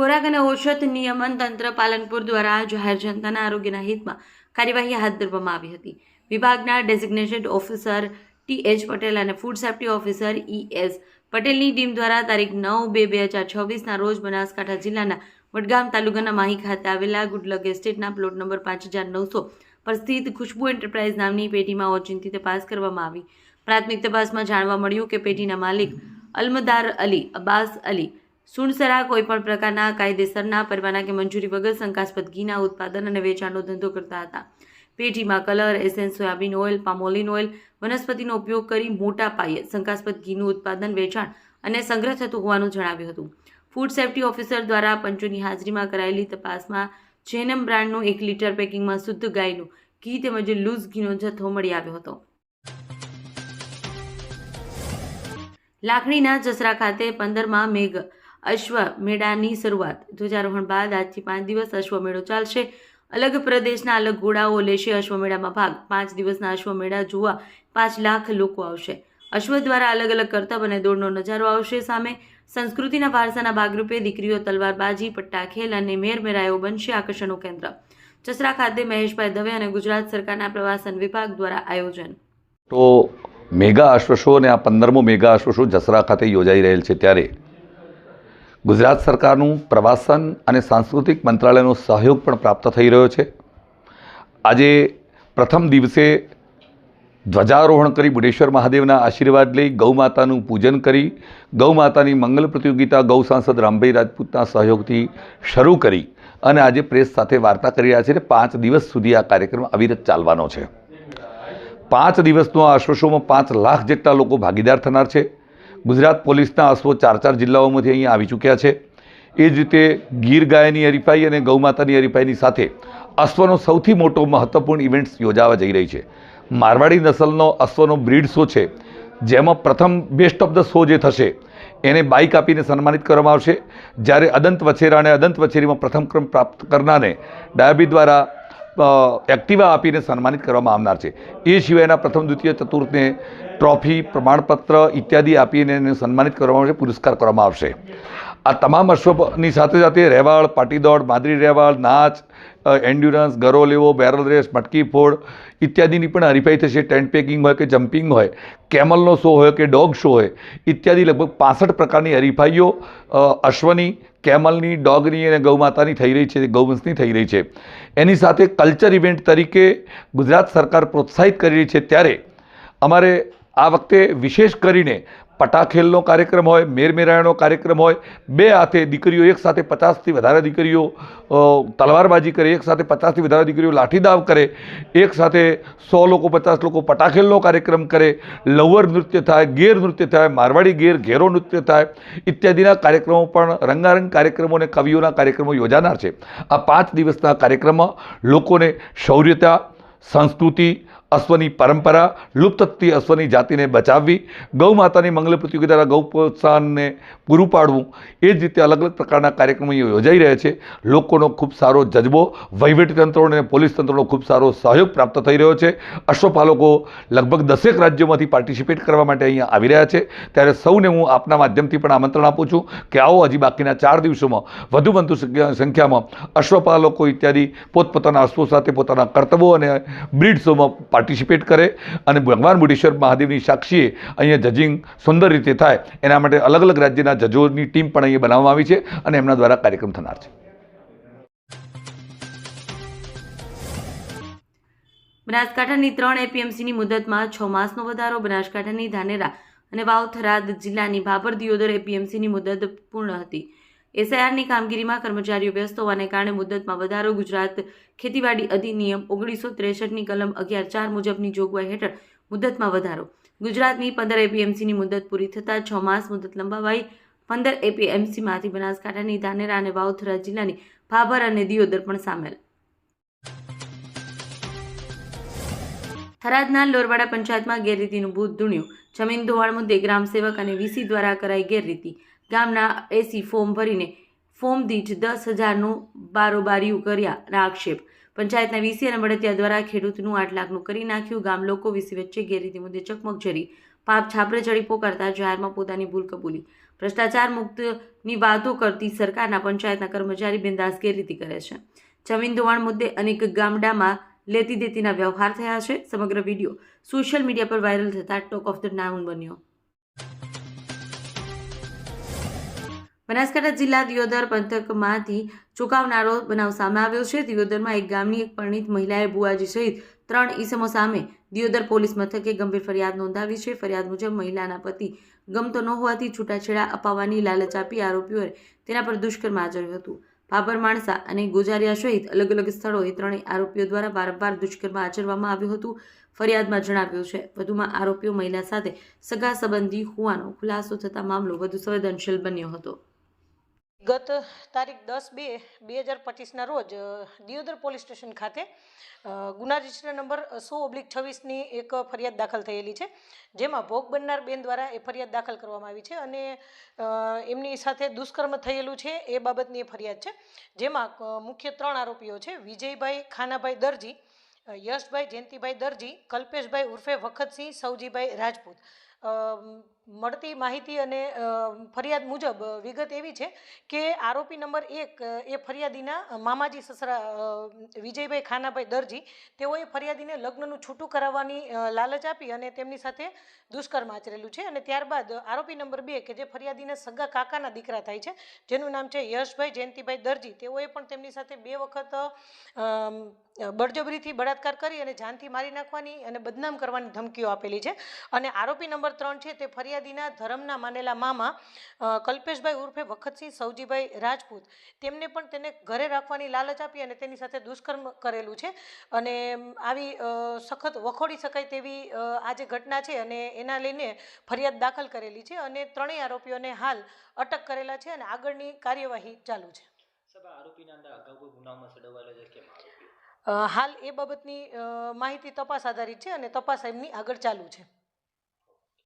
ખોરાક અને ઔષધ નિયમન તંત્ર પાલનપુર દ્વારા જાહેર જનતાના આરોગ્યના હિતમાં કાર્યવાહી હાથ ધરવામાં આવી હતી. વિભાગના designated officer T H Patel અને food safety officer E S પટેલની ટીમ દ્વારા તારીખ નવ બે બે હજાર છવ્વીસના રોજ બનાસકાંઠા જિલ્લાના વડગામ તાલુકાના માહી ખાતે આવેલા ગુડલક એસ્ટેટના પ્લોટ નંબર પાંચ હજાર નવસો પર સ્થિત ખુશ્બુ એન્ટરપ્રાઇઝ નામની પેઢીમાં ઓચિંતી તપાસ કરવામાં આવી. પ્રાથમિક તપાસમાં જાણવા મળ્યું કે પેઢીના માલિક અલમદાર અલી, અબ્બાસ અલી સુણસરા કોઈપણ પ્રકારના કાયદેસરના પરવાના કે મંજૂરી વગર શંકાસ્પદ ઘીના ઉત્પાદન અને વેચાણનો ધંધો કરતા હતા. પેઢીમાં colour, essence, soyabean oil, palmolein oil, વનસ્પતિનો ઉપયોગ કરી મોટા પાયે શંકાસ્પદ ઘીનું ઉત્પાદન, વેચાણ અને સંગ્રહ થતું હોવાનું જણાવ્યું હતું. ફૂડ સેફ્ટી ઓફિસર દ્વારા પંચોની હાજરીમાં કરાયેલી તપાસમાં જેનમ બ્રાન્ડનું એક લીટર પેકિંગમાં શુદ્ધ ગાયનું ઘી તેમજ લૂઝ ઘીનો જથ્થો મળી આવ્યો હતો. લાખણીના જસરા ખાતે પંદરમાં મેઘ અશ્વ મેળાની શરૂઆત. ધ્વજારોહણ બાદ આજથી પાંચ દિવસ અશ્વમેળો ચાલશે. અલગ પ્રદેશના અલગ ઘોડાઓ લેશે અશ્વમેળામાં ભાગ. પાંચ દિવસના અશ્વમેળા જોવા પાંચ લાખ લોકો આવશે. અશ્વ દ્વારા અલગ અલગ કરતબ અને દોડનો નજારો આવશે સામે. સંસ્કૃતિના વારસાના ભાગરૂપે દીકરીઓ તલવારબાજી, પટ્ટાખેલ અને મેરમેરાયો બનશે આકર્ષણનું કેન્દ્ર. જસરા ખાતે મહેશભાઈ દવે અને ગુજરાત સરકારના પ્રવાસન વિભાગ દ્વારા આયોજન. તો મેગા અશ્વ અને આ પંદરમો મેગા અશ્વ જસરા ખાતે યોજાઈ રહેલ છે ત્યારે. ગુજરાત સરકારનું પ્રવાસન અને સાંસ્કૃતિક મંત્રાલયનો સહયોગ પણ પ્રાપ્ત થઈ રહ્યો છે. આજે પ્રથમ દિવસે ધ્વજારોહણ કરી બુઢેશ્વર મહાદેવના આશીર્વાદ લઈ ગૌ માતાનું પૂજન કરી ગૌ માતાની મંગલ પ્રતિયોગિતા ગૌ સાંસદ રામભાઈ રાજપૂતના સહયોગથી શરૂ કરી અને આજે પ્રેસ સાથે વાર્તા કરી રહ્યા છે પાંચ દિવસ સુધી આ કાર્યક્રમ અવિરત ચાલવાનો છે. પાંચ દિવસનો આ શોમાં પાંચ લાખ જેટલા લોકો ભાગીદાર થનાર છે. ગુજરાત પોલીસના અશ્વો ચાર ચાર જિલ્લાઓમાંથી અહીંયા આવી ચૂક્યા છે. એ જ રીતે ગીર ગાયની હરીફાઈ અને ગૌમાતાની હરીફાઈની સાથે અશ્વનો સૌથી મોટો મહત્ત્વપૂર્ણ ઇવેન્ટ્સ યોજાવા જઈ રહી છે. મારવાડી નસલનો અશ્વનો બ્રીડ શો છે, જેમાં પ્રથમ બેસ્ટ ઓફ ધ શો જે થશે, એને બાઇક આપીને સન્માનિત કરવામાં આવશે. જ્યારે અદંત વછેરા અને અદંત વછેરીમાં પ્રથમ ક્રમ પ્રાપ્ત કરનારને ડાયાબી દ્વારા એક્ટિવા આપીને સન્માનિત કરવામાં આવનાર છે. એ સિવાયના પ્રથમ, દ્વિતીય, ચતુર્થને ટ્રોફી, પ્રમાણપત્ર ઇત્યાદિ આપીને એને સન્માનિત કરવામાં આવશે, પુરસ્કાર કરવામાં આવશે. આ તમામ અશ્વની સાથે સાથે રહેવાળ, પાટીદોડ માદરી રહેવાળ, નાચ એન્ડ્યુરન્સ ગરો લેવો બેરલ રેસ મટકી ફોડ ઇત્યાદિની પણ હરીફાઈ થશે. ટેન્ટ પેકિંગ હોય કે જમ્પિંગ હોય, કેમલનો શો હોય કે ડોગ શો હોય, ઇત્યાદિ લગભગ પાસઠ પ્રકારની હરીફાઈઓ અશ્વની, કેમલની ડોગની અને ગૌમાતાની થઈ રહી છે, ગૌવંશની થઈ રહી છે. એની સાથે કલ્ચર ઇવેન્ટ તરીકે ગુજરાત સરકાર પ્રોત્સાહિત કરી રહી છે. ત્યારે અમારે આ વખતે વિશેષ કરીને પટાખેલનો કાર્યક્રમ હોય, મેરમેરાયણનો કાર્યક્રમ હોય, બે હાથે દીકરીઓ એક સાથે પચાસથી વધારે દીકરીઓ તલવારબાજી કરે, એક સાથે પચાસથી વધારે દીકરીઓ લાઠીદાવ કરે, એક સાથે સો લોકો, પચાસ લોકો પટાખેલનો કાર્યક્રમ કરે, લવર નૃત્ય થાય, ગેર નૃત્ય થાય, મારવાડી ગેર, ઘેરો નૃત્ય થાય, ઇત્યાદિના કાર્યક્રમો પણ રંગારંગ કાર્યક્રમો અને કવિઓના કાર્યક્રમો યોજાનાર છે. આ પાંચ દિવસના કાર્યક્રમમાં લોકોને શૌર્યતા, સંસ્કૃતિ અશ્વની પરંપરા લુપ્ત થતી અશ્વની જાતિને બચાવવી, ગૌ માતાની મંગલ પ્રતિયોગિતાના ગૌ પ્રોત્સાહનને પૂરું પાડવું, એ જ રીતે અલગ અલગ પ્રકારના કાર્યક્રમો યોજાઈ રહ્યા છે. લોકોનો ખૂબ સારો જજબો વહીવટીતંત્રો અને પોલીસ તંત્રનો ખૂબ સારો સહયોગ પ્રાપ્ત થઈ રહ્યો છે. અશ્વપાલકો લગભગ દસેક રાજ્યોમાંથી પાર્ટિસિપેટ કરવા માટે અહીંયા આવી રહ્યા છે. ત્યારે સૌને હું આપના માધ્યમથી પણ આમંત્રણ આપું છું કે આવો હજી બાકીના ચાર દિવસોમાં વધુ બનતું સંખ્યામાં અશ્વપાલકો ઇત્યાદિ પોતપોતાના અશ્વો સાથે પોતાના કર્તવ્યો અને બ્રીડ શોમાં પાર્ટિસિપેટ કરે અને ભગવાન બુઢેશ્વર મહાદેવની સાક્ષીએ અહીંયા જજિંગ સુંદર રીતે થાય, એના માટે અલગ અલગ રાજ્યના જજોની ટીમ પણ અહીંયા બનાવવામાં આવી છે અને એમના દ્વારા કાર્યક્રમ થનાર છે. બનાસકાંઠાની ત્રણ એપીએમસીની મુદતમાં છ માસનો વધારો, બનાસકાંઠાની ધાનેરા અને વાવ થરાદ જિલ્લાની ભાભર દિયોદર એપીએમસીની મુદત પૂર્ણ હતી. એસઆઈઆરની કામગીરીમાં કર્મચારીઓ વ્યસ્ત હોવાને કારણે મુદ્દતમાં વધારો ગુજરાત ખેતીવાડી અધિનિયમ ઓગણીસો ત્રેસઠની કલમ અગિયાર ચાર મુજબની જોગવાઈ હેઠળ મુદ્દતમાં વધારો. ગુજરાતની પંદર એપીએમસીની મુદ્દત પૂરી થતાં છ માસ મુદત લંબાવાઈ. પંદર એપીએમસીમાંથી બનાસકાંઠાની ધાનેરા અને વાવથરા જિલ્લાની ભાભર અને દિયોદર પણ સામેલ. થરાદના લોરવાડા પંચાયતમાં ગેરરીતિનું ભૂત ધૂણ્યું જમીન ધોવાણ મુદ્દે ગ્રામસેવક અને વીસી દ્વારા કરાઈ ગેરરીતિ. ગામના એસી ફોર્મ ભરીને ફોર્મ દીઠ દસ હજારનું બારોબારીયું કર્યાના આક્ષેપ. પંચાયતના વીસી અને બળદિયા દ્વારા ખેડૂતનું આઠ લાખનું કરી નાખ્યું. ગામ લોકો વીસી વચ્ચે ગેરરીતિ મુદ્દે ચકમક જરી. પાપ છાપરે ચડી પોકારતા જાહેરમાં પોતાની ભૂલ કબૂલી. ભ્રષ્ટાચાર મુક્તની વાતો કરતી સરકારના પંચાયતના કર્મચારી બિંદાસ ગેરરીતિ કરે છે. જમીન ધોવાણ મુદ્દે અનેક ગામડામાં લેતી દેતીના વ્યવહાર થયા છે. સમગ્ર વીડિયો સોશિયલ મીડિયા પર વાયરલ થતાં ટોક ઓફ ધ નાઉન બન્યો. બનાસકાંઠા જિલ્લા દિયોદર પંથકમાંથી ચોંકાવનારો બનાવ સામે આવ્યો છે. દિયોદરમાં એક ગામની એક પરિણીત મહિલાએ બુઆજી સહિત ત્રણ ઈસમો સામે દિયોદર પોલીસ મથકે ગંભીર ફરિયાદ નોંધાવી છે. ફરિયાદ મુજબ મહિલાના પતિ ગમતો ન હોવાથી છૂટાછેડા અપાવવાની લાલચ આપી આરોપીઓએ તેના પર દુષ્કર્મ આચર્યું હતું. ભાભર માણસા અને ગોજારિયા સહિત અલગ અલગ સ્થળોએ ત્રણેય આરોપીઓ દ્વારા વારંવાર દુષ્કર્મ આચરવામાં આવ્યું હતું ફરિયાદમાં જણાવ્યું છે. વધુમાં આરોપીઓ મહિલા સાથે સગા સંબંધી હોવાનો ખુલાસો થતા મામલો વધુ સંવેદનશીલ બન્યો હતો. ગત તારીખ દસ બે બે હજાર પચીસના રોજ દિયોદર પોલીસ સ્ટેશન ખાતે ગુના રજિસ્ટર નંબર સો ઓબ્લિક છવ્વીસની એક ફરિયાદ દાખલ થયેલી છે, જેમાં ભોગ બનનાર બેન દ્વારા એ ફરિયાદ દાખલ કરવામાં આવી છે અને એમની સાથે દુષ્કર્મ થયેલું છે એ બાબતની ફરિયાદ છે, જેમાં મુખ્ય ત્રણ આરોપીઓ છે, વિજયભાઈ ખાનાભાઈ દરજી યશભાઈ જયંતિભાઈ દરજી, કલ્પેશભાઈ ઉર્ફે વખતસિંહ સૌજીભાઈ રાજપૂત. મળતી માહિતી અને ફરિયાદ મુજબ વિગત એવી છે કે આરોપી નંબર એક એ ફરિયાદીના મામાજી સસરા વિજયભાઈ ખાનાભાઈ દરજી, તેઓએ ફરિયાદીને લગ્નનું છૂટું કરાવવાની લાલચ આપી અને તેમની સાથે દુષ્કર્મ આચરેલું છે અને ત્યારબાદ આરોપી નંબર બે કે જે ફરિયાદીના સગા કાકાના દીકરા થાય છે, જેનું નામ છે યશભાઈ જયંતિભાઈ દરજી, તેઓએ પણ તેમની સાથે બે વખત બળજબરીથી બળાત્કાર કરી અને જાનથી મારી નાખવાની અને બદનામ કરવાની ધમકીઓ આપેલી છે અને આરોપી નંબર ત્રણ છે તે ફરિયાદીના ધર્મના માનેલા મામા કલ્પેશભાઈ ઉર્ફે વખતસિંહ સૌજીભાઈ રાજપૂત તેમને પણ તેને ઘરે રાખવાની લાલચ આપી અને તેની સાથે દુષ્કર્મ કરેલું છે. અને આવી સખત વખોડી શકાય તેવી આ જે ઘટના છે અને એના લઈને ફરિયાદ દાખલ કરેલી છે અને ત્રણેય આરોપીઓને હાલ અટક કરેલા છે અને આગળની કાર્યવાહી ચાલુ છે. હાલ એ બાબતની માહિતી તપાસ આધારિત છે અને તપાસ એમની આગળ ચાલુ છે.